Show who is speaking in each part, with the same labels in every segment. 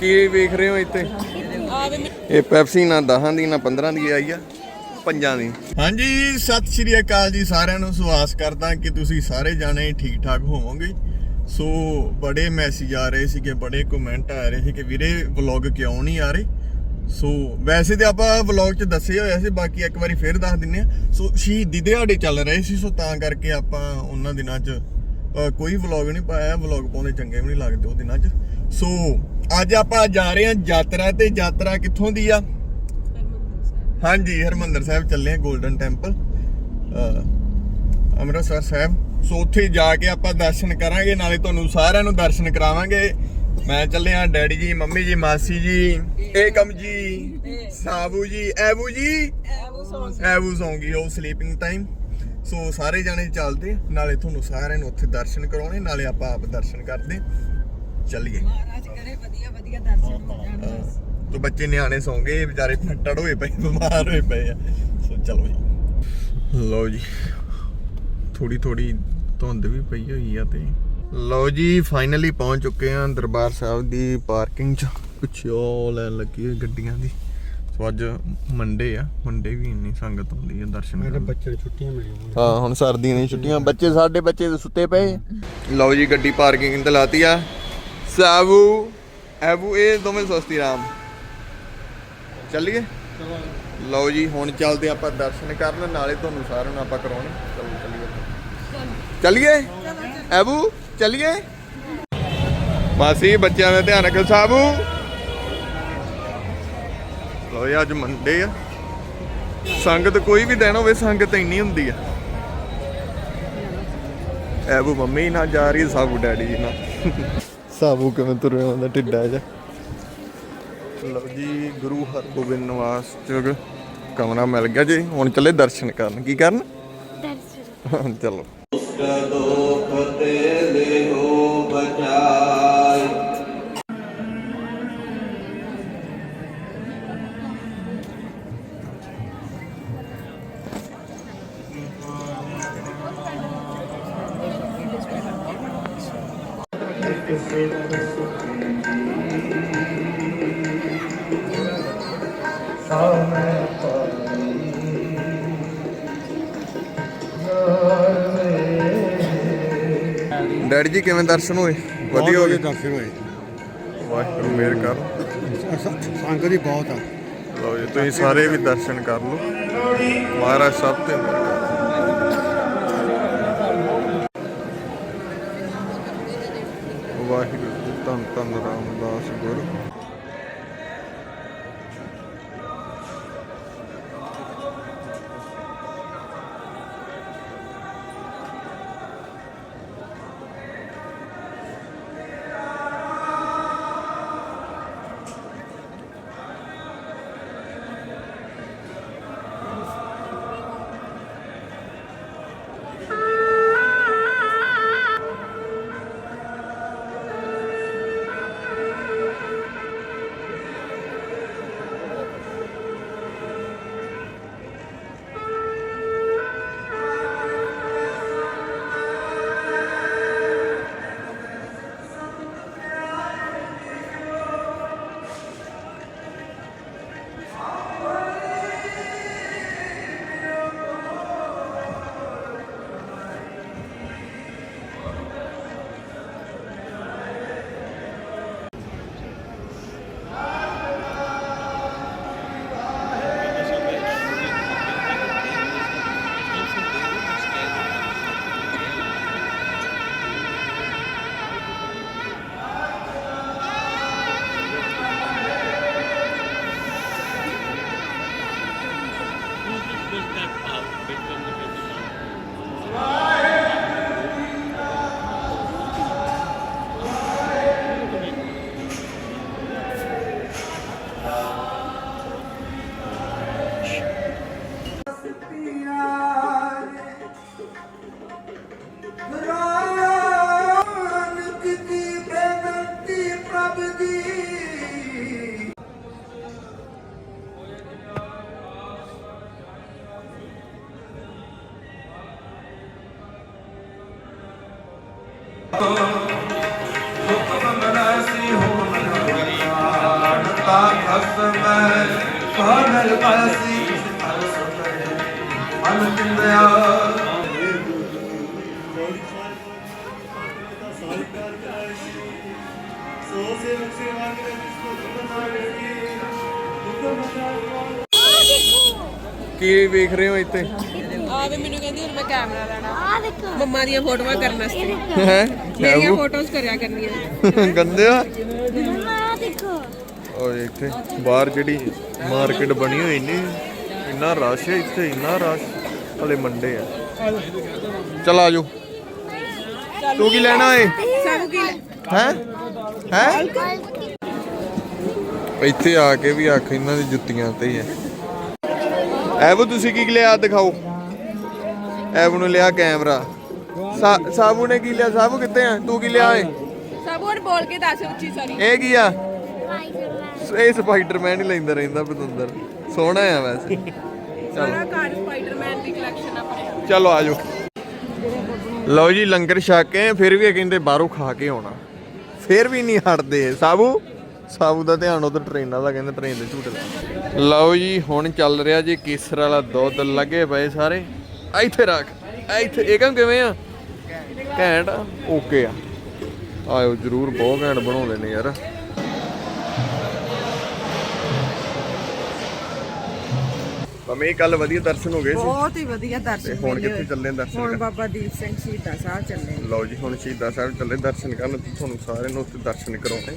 Speaker 1: ਕੀ ਵੇਖ ਰਹੇ ਹੋ ਇੱਥੇ? ਇਹ ਪੈਪਸੀ ਨਾ 10 ਦੀ ਨਾ 15 ਦੀ ਆਈ ਆ ਪੰਜਾਂ ਦੀ। ਹਾਂਜੀ ਸਤਿ ਸ਼੍ਰੀ ਅਕਾਲ ਜੀ ਸਾਰਿਆਂ ਨੂੰ। ਸਵਾਸ ਕਰਦਾ ਕਿ ਤੁਸੀਂ ਸਾਰੇ ਜਾਣੇ ਠੀਕ ਠਾਕ ਹੋਵੋਗੇ। ਸੋ ਬੜੇ ਮੈਸੇਜ ਆ ਰਹੇ ਸੀ ਕਿ ਬੜੇ ਕਮੈਂਟ ਆ ਰਹੇ ਸੀ ਕਿ ਵੀਰੇ ਵਲੌਗ ਕਿਉਂ ਨਹੀਂ ਆ ਰਹੇ? ਸੋ ਵੈਸੇ ਤੇ ਆਪਾਂ ਵਲੌਗ 'ਚ ਦੱਸੇ ਹੋਇਆ ਸੀ ਬਾਕੀ ਇੱਕ ਵਾਰੀ ਫੇਰ ਦੱਸ ਦਿੰਨੇ ਆ। ਸੋ ਸ਼ਹੀਦੀ ਦਿਹਾੜੇ ਚੱਲ ਰਹੇ ਸੀ ਸੋ ਤਾਂ ਕਰਕੇ ਆਪਾਂ ਉਹਨਾਂ ਦਿਨਾਂ 'ਚ ਕੋਈ ਵਲੌਗ ਨਹੀਂ ਪਾਇਆ ਵਲੌਗ ਪਾਉਂਦੇ ਚੰਗੇ ਵੀ ਨਹੀਂ ਲੱਗਦੇ ਉਹ ਦਿਨਾਂ 'ਚ। ਸੋ ਅੱਜ ਆਪਾਂ ਜਾ ਰਹੇ ਹਾਂ ਯਾਤਰਾ ਤੇ। ਯਾਤਰਾ ਕਿੱਥੋਂ ਦੀ ਆ? ਹਾਂਜੀ ਹਰਮੰਦਰ ਸਾਹਿਬ ਚੱਲੇ ਆ golden temple Amritsar Sahib. So ਉੱਥੇ ਜਾ ਕੇ ਆਪਾਂ ਦਰਸ਼ਨ ਕਰਾਂਗੇ ਨਾਲੇ ਤੁਹਾਨੂੰ ਸਾਰਿਆਂ ਨੂੰ ਦਰਸ਼ਨ ਕਰਾਵਾਂਗੇ। ਮੈਂ ਚੱਲੇ ਆ ਡੈਡੀ ਜੀ ਮੰਮੀ ਜੀ ਮਾਸੀ ਜੀ ਏਕਮ ਜੀ ਸਾਬੂ ਜੀ ਐਬੂ ਜੀ। ਐਬੂ ਸੌਂਗੀ। ਉਹ ਸਲੀਪਿੰਗ ਟਾਈਮ ਸੋ ਸਾਰੇ ਜਾਣੇ ਚੱਲਦੇ ਨਾਲੇ ਤੁਹਾਨੂੰ ਸਾਰਿਆਂ ਨੂੰ ਉੱਥੇ ਦਰਸ਼ਨ ਕਰਾਉਣੇ ਨਾਲੇ ਆਪਾਂ ਆਪ ਦਰਸ਼ਨ ਕਰਦੇ। ਚੱਲੀਏ।
Speaker 2: ਮਹਾਰਾਜ ਕਰੇ ਵਧੀਆ ਵਧੀਆ ਦਰਸ਼ਨ ਹੋ ਜਾਣ
Speaker 1: ਤੋ ਬੱਚੇ ਨਿਆਣੇ ਸੌਂ ਗਏ ਵਿਚਾਰੇ ਫੱਟੜ ਹੋਏ ਪਏ ਬਿਮਾਰ ਹੋਏ ਪਏ ਆ। ਸੋ ਚਲੋ ਜੀ। ਲਓ ਜੀ ਥੋੜੀ ਥੋੜੀ ਧੁੰਦ ਵੀ ਪਈ ਹੋਈ ਆ ਤੇ। ਲਓ ਜੀ ਫਾਈਨਲੀ ਪਹੁੰਚ ਚੁੱਕੇ ਆ ਦਰਬਾਰ ਸਾਹਿਬ ਦੀ ਪਾਰਕਿੰਗ 'ਚ। ਪਿੱਛੇ ਉਹ ਲੈਣ ਲੱਗੀ ਗੱਡੀਆਂ ਦੀ। ਸੋ ਅੱਜ ਮੰਡੇ ਆ ਮੰਡੇ ਵੀ ਇੰਨੀ ਸੰਗਤ ਹੁੰਦੀ ਆ ਦਰਸ਼ਨ
Speaker 3: ਮੇਰੇ
Speaker 1: ਕਰਨ।
Speaker 3: ਬੱਚੇ ਨੂੰ ਛੁੱਟੀਆਂ ਮਿਲੀਆਂ
Speaker 1: ਹਾਂ ਹੁਣ ਸਰਦੀਆਂ ਦੀਆਂ ਛੁੱਟੀਆਂ। ਬੱਚੇ ਸਾਡੇ ਬੱਚੇ ਤਾਂ ਸੁੱਤੇ ਪਏ। ਲਓ ਜੀ ਗੱਡੀ ਪਾਰਕਿੰਗ ਤੇ ਲਾਤੀ ਆ। ਸਾਬੂ ਐਬੂ ਇਹ ਦੋਵੇਂ ਸਸਤੀ ਰਾਮ। ਚੱਲੀਏ? ਲਓ ਜੀ ਹੁਣ ਚੱਲਦੇ ਆਪਾਂ ਦਰਸ਼ਨ ਕਰਨ। ਨਾਲੇ ਤੁਹਾਨੂੰ ਸਾਰਿਆਂ ਨੂੰ ਆਪਾਂ ਕਰਾਉਣੇ। ਚਲੋ ਚੱਲੀਏ। ਚੱਲੀਏ? ਐਬੂ ਚੱਲੀਏ? ਮਾਸੀ ਬੱਚਿਆਂ ਦਾ ਧਿਆਨ ਰੱਖੋ ਸਾਬੂ। ਜੀ ਅੱਜ ਮੰਡੇ ਆ। ਸੰਗਤ ਕੋਈ ਵੀ ਦਿਨ ਹੋਵੇ ਸੰਗਤ ਇੰਨੀ ਹੁੰਦੀ ਆ। ਐਬੂ ਮੰਮੀ ਨਾਲ ਜਾ ਰਹੀ ਸਾਬੂ ਡੈਡੀ ਜੀ ਨਾਲ। ਸਾਬੂ ਕਿਵੇਂ ਤੁਰਿਆ ਹੁੰਦਾ ਢਿੱਡਾ ਜਿਹਾ। ਲਓ ਜੀ ਗੁਰੂ ਹਰਗੋਬਿੰਦ ਨਿਵਾਸ ਚ ਕਮਰਾ ਮਿਲ ਗਿਆ ਜੀ। ਹੁਣ ਚੱਲੇ ਦਰਸ਼ਨ ਕਰਨ। ਕੀ ਕਰਨ? ਦਰਸ਼ਨ। ਚਲੋ। ਡੈਡੀ ਜੀ ਕਿਵੇਂ ਦਰਸ਼ਨ ਹੋਏ? ਵਧੀਆ ਹੋ ਗਏ?
Speaker 3: ਦਰਸ਼ਨ ਹੋਏ।
Speaker 1: ਵਾਹਿਗੁਰੂ ਮਿਹਰ ਕਰ।
Speaker 3: ਸੰਗਤ ਦੀ ਬਹੁਤ ਆ।
Speaker 1: ਲਓ ਜੀ ਤੁਸੀਂ ਸਾਰੇ ਵੀ ਦਰਸ਼ਨ ਕਰ ਲਓ। ਮਹਾਰਾਜ ਸਭ ਤੇ
Speaker 4: ਤਾ ਖਸਮ ਸੋਨਲ ਪਾਸੀ ਹਰ ਸੁਤਰੇ ਮਨ ਚਿੰਦਿਆ
Speaker 1: ਕੀ ਵੇਖ ਰਹੇ ਹੋ ਇੱਥੇ?
Speaker 2: ਆ ਵੀ ਮੈਨੂੰ ਕਹਿੰਦੀ ਹੁਣ ਮੈਂ ਕੈਮਰਾ ਲੈਣਾ।
Speaker 5: ਆ ਦੇਖੋ।
Speaker 2: ਮੰਮਾ ਦੀਆਂ ਫੋਟੋਆਂ ਕਰਨ ਵਾਸਤੇ।
Speaker 1: ਹੈ?
Speaker 2: ਮੇਰੀਆਂ ਫੋਟੋਜ਼ ਕਰਿਆ ਕਰਨੀਆਂ।
Speaker 1: ਗੰਦੇ ਆ ਓਏ ਇੱਥੇ ਬਾਹਰ ਜਿਹੜੀ ਮਾਰਕੀਟ ਬਣੀ ਹੋਈ ਨੇ ਇੰਨਾ ਰਸ਼ ਹੈ ਇੱਥੇ ਇੰਨਾ ਰਸ਼ ਹਲੇ ਮੰਡੇ ਆ। ਚਲ ਆਜੋ ਤੂੰ ਕੀ ਲੈਣਾ ਏ?
Speaker 2: ਸਭ ਕੀ
Speaker 1: ਹੈ? ਹੈ? ਇੱਥੇ ਆ ਕੇ ਵੀ ਅੱਖ ਇਹਨਾਂ ਦੀ ਜੁੱਤੀਆਂ ਤੇ ਹੀ ਹੈ ਐਵੋ ਤੁਸੀਂ ਕੀ ਲਿਆ ਦਿਖਾਓ? ਐਵੋ ਨੂੰ ਲਿਆ ਕੈਮਰਾ। ਸਾਬੂ ਨੇ ਕੀ ਲਿਆ? ਸਾਬੂ ਕਿੱਥੇ ਆ? ਤੂੰ ਕੀ ਲਿਆ ਏ?
Speaker 2: ਸਭ ਹੁਣ ਬੋਲ ਕੇ ਦੱਸ ਉੱਚੀ ਸਾਰੀ
Speaker 1: ਇਹ ਕੀ ਆ? ਇਹ ਸਪਾਈਡਰਮੈਨ ਹੀ ਲੈਂਦਾ ਰਹਿੰਦਾ ਬਤੰਦਰ। ਸੋਹਣਾ ਆ ਵੈਸੇ।
Speaker 2: ਸਾਰਾ
Speaker 1: ਚਲੋ
Speaker 2: ਘਰ ਸਪਾਈਡਰਮੈਨ ਦੀ ਕਲੈਕਸ਼ਨ ਆਪਣੇ
Speaker 1: ਚਲੋ ਆਜੋ ਲਓ ਜੀ ਲੰਗਰ ਛਕ ਕੇ ਫਿਰ ਵੀ ਇਹ ਕਹਿੰਦੇ ਬਾਹਰੋਂ ਖਾ ਕੇ ਆਉਣਾ। ਫਿਰ ਵੀ ਨਹੀਂ ਹਟਦੇ। ਸਾਬੂ? ਸਾਬੂ ਦਾ ਧਿਆਨ ਉਧਰ ਟ੍ਰੇਨਾਂ ਦਾ ਕਹਿੰਦੇ ਟ੍ਰੇਨ ਦੇ ਝੂਟੇ ਲਓ ਜੀ ਹੁਣ ਚੱਲ ਰਿਹਾ ਜੀ ਕੇਸਰ ਵਾਲਾ ਦੁੱਧ ਲੱਗੇ ਪਏ ਸਾਰੇ। ਇੱਥੇ ਰੱਖ। ਇੱਥੇ। ਇਹ ਕੰਮ ਕਿਵੇਂ ਆ? ਘੈਂਟ। ਓਕੇ ਆ। ਆਇਓ ਜਰੂਰ ਬਹੁਤ ਘੈਂਟ ਬਣਾਉਂਦੇ ਨੇ ਯਾਰ। ਮਮੀ ਕੱਲ ਵਧੀਆ ਦਰਸ਼ਨ ਹੋ ਗਏ ਸੀ।
Speaker 2: ਬਹੁਤ ਹੀ ਵਧੀਆ ਦਰਸ਼ਨ
Speaker 1: ਹੁਣ ਕਿੱਥੇ। ਚੱਲੇ ਦਰਸ਼ਨ
Speaker 2: ਹੁਣ ਬਾਬਾ ਦੀਪ ਸਿੰਘ ਸ਼ਹੀਦਾਂ ਸਾਹਿਬ ਚੱਲੇ।
Speaker 1: ਲਓ ਜੀ ਹੁਣ ਸ਼ਹੀਦਾਂ ਸਾਹਿਬ ਚੱਲੇ ਦਰਸ਼ਨ ਕਰਨ ਤੁਹਾਨੂੰ ਸਾਰਿਆਂ ਨੂੰ ਉੱਥੇ ਦਰਸ਼ਨ ਕਰਾਉਣੇ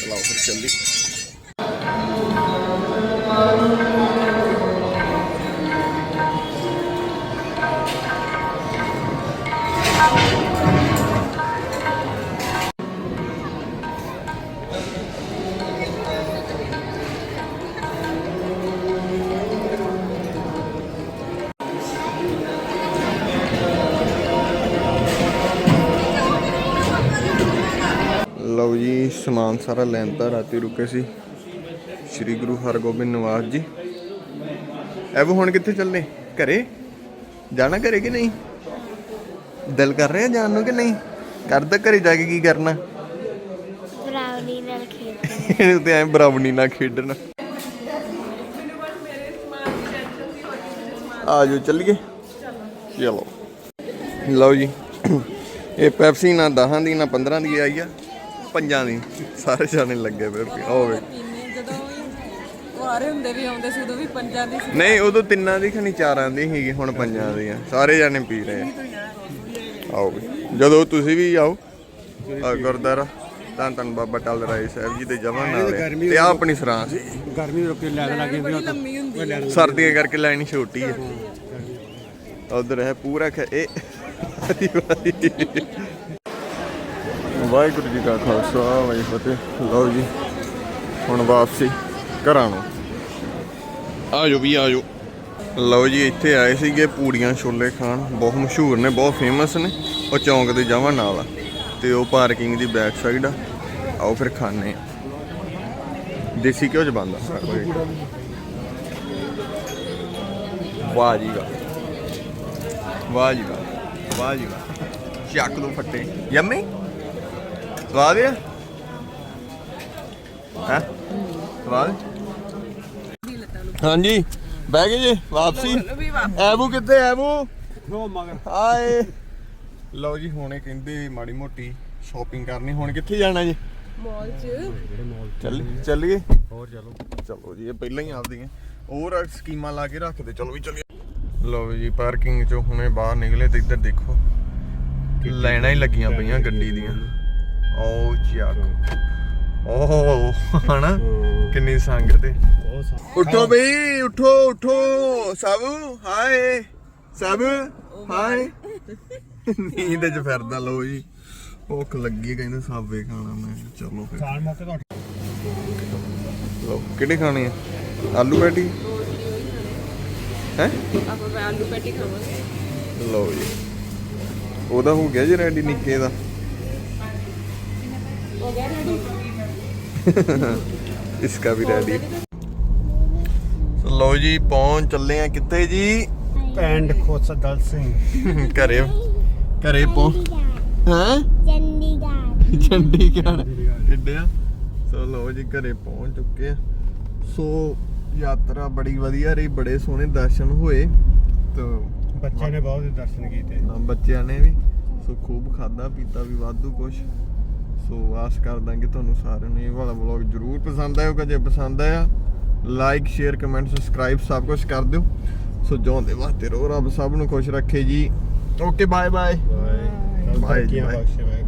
Speaker 1: ਚਲਾਓ ਫਿਰ ਚੱਲੀ ਲਓ ਜੀ ਸਮਾਨ ਸਾਰਾ ਲੈਣ ਤਾਂ ਰਾਤੀ ਰੁਕੇ ਸੀ। ਸ੍ਰੀ ਗੁਰੂ ਹਰਗੋਬਿੰਦ ਨਿਵਾਸ ਜੀ। ਐਵ ਹੁਣ ਕਿੱਥੇ ਚੱਲੇ? ਘਰੇ? ਜਾਣਾ ਘਰੇ ਕਿ ਨਹੀਂ? ਦਿਲ ਕਰ ਰਿਹਾ ਜਾਣ ਨੂੰ ਕਿ ਨਹੀਂ? ਕਰਦਾ ਘਰੇ ਜਾ ਕੇ ਕੀ ਕਰਨਾ?
Speaker 5: ਬਰਾਉਨੀ ਨਾਲ ਖੇਡ
Speaker 1: ਇਹਨੂੰ ਤੇ ਐ ਬਰਾਵਣੀ ਨਾਲ ਖੇਡਣਾ। ਆਜੋ ਚੱਲੀਏ। ਚਲੋ। ਲਓ ਜੀ। ਇਹ ਪੈਪਸੀ ਨਾ 10 ਦੀ ਨਾ 15 ਦੀ ਆਈ ਆ। ਪੰਜਾਂ ਦੀ ਸਾਰੇ ਜਾਣੇ ਲੱਗੇ ਪਏ ਪੀ ਹੋਵੇ
Speaker 2: ਜਦੋਂ ਕੁਆਰੇ ਹੁੰਦੇ ਵੀ। ਆਉਂਦੇ ਸੀ ਉਦੋਂ ਵੀ ਪੰਜਾਂ ਦੀ ਸੀ
Speaker 1: ਨਹੀਂ ਉਦੋਂ ਤਿੰਨਾਂ ਦੀ ਖਣੀ ਚਾਰਾਂ ਦੀ ਸੀਗੀ ਹੁਣ ਪੰਜਾਂ ਦੀ ਆ। ਸਾਰੇ ਜਾਣੇ ਪੀ ਰਹੇ ਆ। ਆਓ ਵੀ ਜਦੋਂ ਤੁਸੀਂ ਵੀ ਆਓ ਆ ਗੁਰਦਾਰਾ ਤਾਂ ਤਨ ਬਾਬਾ ਟਲ ਰਾਏ ਸਾਹਿਬ ਜੀ ਦੇ ਜਮਾਂ ਨਾਲ। ਆ। ਤੇ ਆ ਆਪਣੀ ਸਰਾਂ ਸੀ
Speaker 3: ਗਰਮੀ ਰੁਕੇ ਲੈਣ ਲੱਗੇ ਵੀ ਉਹ ਤਾਂ
Speaker 2: ਲੰਮੀ ਹੁੰਦੀ ਹੈ
Speaker 1: ਸਰਦੀਆਂ ਕਰਕੇ ਲਾਈਨ ਛੋਟੀ ਹੈ। ਉਧਰ ਹੈ ਪੂਰਾ ਖ ਇਹ ਵਾਹਿਗੁਰੂ ਜੀ ਕਾ ਖਾਲਸਾ ਵਾਹਿਗੁਰੂ ਫਤਿਹ। ਲਓ ਜੀ ਹੁਣ ਵਾਪਸੀ ਘਰਾਂ ਨੂੰ। ਆਜੋ ਵੀ ਆਜੋ। ਲਓ ਜੀ ਇੱਥੇ ਆਏ ਸੀਗੇ ਪੂੜੀਆਂ ਛੋਲੇ ਖਾਣ। ਬਹੁਤ ਮਸ਼ਹੂਰ ਨੇ ਬਹੁਤ ਫੇਮਸ ਨੇ। ਉਹ ਚੌਂਕ ਦੇ ਜਮਾਂ ਨਾਲ। ਆ ਤੇ ਉਹ ਪਾਰਕਿੰਗ ਦੀ ਬੈਕ ਸਾਈਡ ਆ। ਆਓ ਫਿਰ ਖਾਣੇ ਆ ਦੇਸੀ ਘਿਓ ਚ ਬੰਦਾ ਵਾਹ ਜੀ ਵਾਹ। ਵਾਹ ਜੀ ਵਾਹ। ਵਾਹ ਜੀ ਵਾਹ। ਚੱਕ ਦੋ ਫੱਟੇ। ਯੰਮੀ? ਸਵਾਦ ਹੈ ਹੈ? ਸਵਾਦ? ਹਾਂਜੀ ਬਹਿ ਗਏ ਜੀ ਵਾਪਸੀ। ਐਬੂ ਕਿੱਥੇ ਐਬੂ?
Speaker 3: ਉਹ ਮਗਰ
Speaker 1: ਹਾਏ ਲਓ ਜੀ ਹੁਣੇ ਕਹਿੰਦੇ ਮਾੜੀ ਮੋਟੀ ਸ਼ਾਪਿੰਗ ਕਰਨੀ ਹੁਣ ਕਿੱਥੇ ਜਾਣਾ ਜੀ?
Speaker 2: ਮਾਲ 'ਚ।
Speaker 1: ਚੱਲ ਚੱਲੀਏ।
Speaker 3: ਹੋਰ ਚਲੋ।
Speaker 1: ਚਲੋ ਜੀ ਇਹ ਪਹਿਲਾਂ ਹੀ ਆਪਦੀਆਂ। ਹੋਰ ਸਕੀਮਾਂ ਲਾ ਕੇ ਰੱਖਦੇ ਚਲੋ ਵੀ ਚੱਲੀਏ। ਲਓ ਜੀ ਪਾਰਕਿੰਗ ਚੋਂ ਹੁਣੇ ਬਾਹਰ ਨਿਕਲੇ ਤੇ ਇੱਧਰ ਦੇਖੋ। ਲਾਈਨਾਂ ਹੀ ਲੱਗੀਆਂ ਪਈਆਂ ਗੱਡੀ ਦੀਆਂ। ਓ ਚੱਕ ਓਹ ਹਨਾ? ਕਿੰਨੀ ਸੰਗਤ ਹੈ ਉਠੋ ਬਈ ਉਠੋ ਉਠੋ। ਸਭ ਹਾਏ। ਸਭ ਹਾਏ। ਨੀਂਦ ਚ ਫਿਰਦਾ ਲੋ ਜੀ। ਭੁੱਖ ਲੱਗੀ ਕਹਿੰਦੇ ਸਾਬੇ ਖਾਣਾ ਮੈਂ। ਚਲੋ ਫਿਰ।
Speaker 3: ਖਾਣ ਮੌਕੇ ਤੋਂ
Speaker 1: ਲੋ ਕਿਹੜੇ ਖਾਣੇ ਆ? ਆਲੂ ਪੈਟੀ? ਹੈ?
Speaker 2: ਆਪਾਂ ਆਲੂ ਪੈਟੀ ਖਾਵਾਂਗੇ।
Speaker 1: ਲਓ ਜੀ। ਉਹਦਾ ਹੋ ਗਿਆ ਜੀ ਰੈਡੀ ਨਿੱਕੇ ਦਾ।
Speaker 2: ਰੈਡੀ
Speaker 1: ਇਸਕਾ ਵੀ ਰੈਡੀ ਲਓ ਜੀ ਪਹੁੰਚ ਚੱਲੇ ਆ ਕਿੱਥੇ ਜੀ?
Speaker 3: ਪੈਂਡ ਖੋਸਾ ਦਲ ਸਿੰਘ।
Speaker 1: ਘਰੇ ਘਰੇ ਪਹੁੰਚ ਹਾਂ?
Speaker 5: ਚੰਡੀਗੜ੍ਹ।
Speaker 1: ਚੰਡੀਗੜ੍ਹ। ਕਿੱਡਿਆ ਸੋ ਲੋ ਜੀ ਘਰੇ ਪਹੁੰਚ ਚੁੱਕੇ ਆ ਸੋ ਯਾਤਰਾ ਬੜੀ ਵਧੀਆ ਰਹੀ ਬੜੇ ਸੋਹਣੇ ਦਰਸ਼ਨ ਹੋਏ। ਤੇ
Speaker 3: ਬੱਚਿਆਂ ਨੇ ਬਹੁਤ ਦਰਸ਼ਨ ਕੀਤੇ।
Speaker 1: ਬੱਚਿਆਂ ਨੇ ਵੀ। ਸੋ ਖੂਬ ਖਾਦਾ ਪੀਤਾ ਵੀ ਵਾਧੂ ਕੁਛ। ਸੋ ਆਸ ਕਰਦਾ ਕਿ ਤੁਹਾਨੂੰ ਸਾਰਿਆਂ ਨੂੰ ਇਹ ਵਾਲਾ ਵਲੌਗ ਜਰੂਰ ਪਸੰਦ ਆਏਗਾ ਜੇ ਪਸੰਦ ਆਇਆ ਲਾਈਕ ਸ਼ੇਅਰ ਕਮੈਂਟ ਸਬਸਕ੍ਰਾਈਬ ਸਭ ਕੁਝ ਕਰ ਦਿਓ। ਸੋ ਜਿਉਂਦੇ ਵਾਸਤੇ ਰਹੋ ਰੱਬ ਸਭ ਨੂੰ ਖੁਸ਼ ਰੱਖੇ ਜੀ। Okay bye bye
Speaker 3: bye
Speaker 1: bye